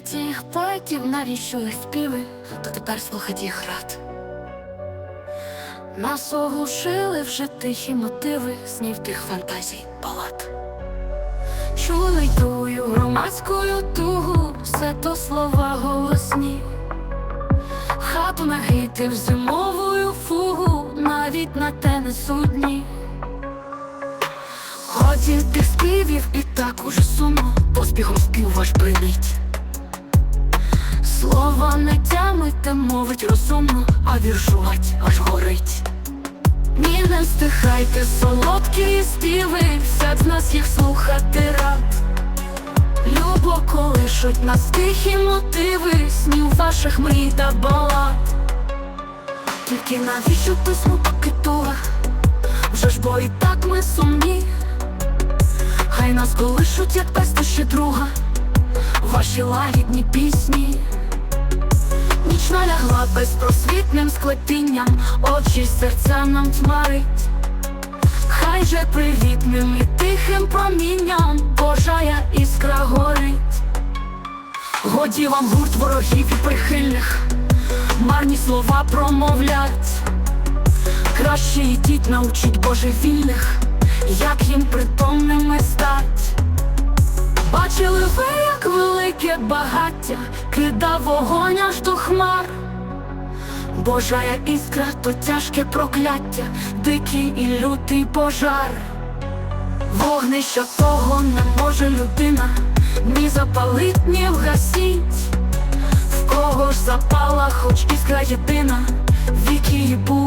тих поетів, навіщо їх співи, то тепер слухать їх рад. Нас оглушили вже тихі мотиви, снів тих фантазій палат. Чули тую громадською тугу, все то слова голосні. Хату нагити в зимовою фугу, навіть на те не судні. Годі тих співів і так уже сумно, поспіхом спів ваш бринить. Слова не тямите, мовить розумно, а віршувать аж горить. Ні, не стихайте, солодкі співи, всяк з нас їх слухати рад. Любо колишуть нас тихі мотиви, снів ваших мрій та балад. Тільки навіщо письмо пакетула? Вже ж бо і так ми сумні. Хай нас колишуть, як пестощі друга, ваші лагідні пісні. Безпросвітним склепінням, очі й серця нам тьмарить. Хай же привітним і тихим промінням Божая іскра горить. Годі вам гурт ворогів і прихильних, марні слова промовлять. Краще йдіть, научіть божевільних, як їм притомними стать. Бачили ви, як велике багаття кидав вогонь аж до хмар. Божая іскра то тяжке прокляття, дикий і лютий пожар. Вогнища того не може людина ні запалить, ні вгасіть. В кого ж запала, хоч іскра єдина, віки і носить.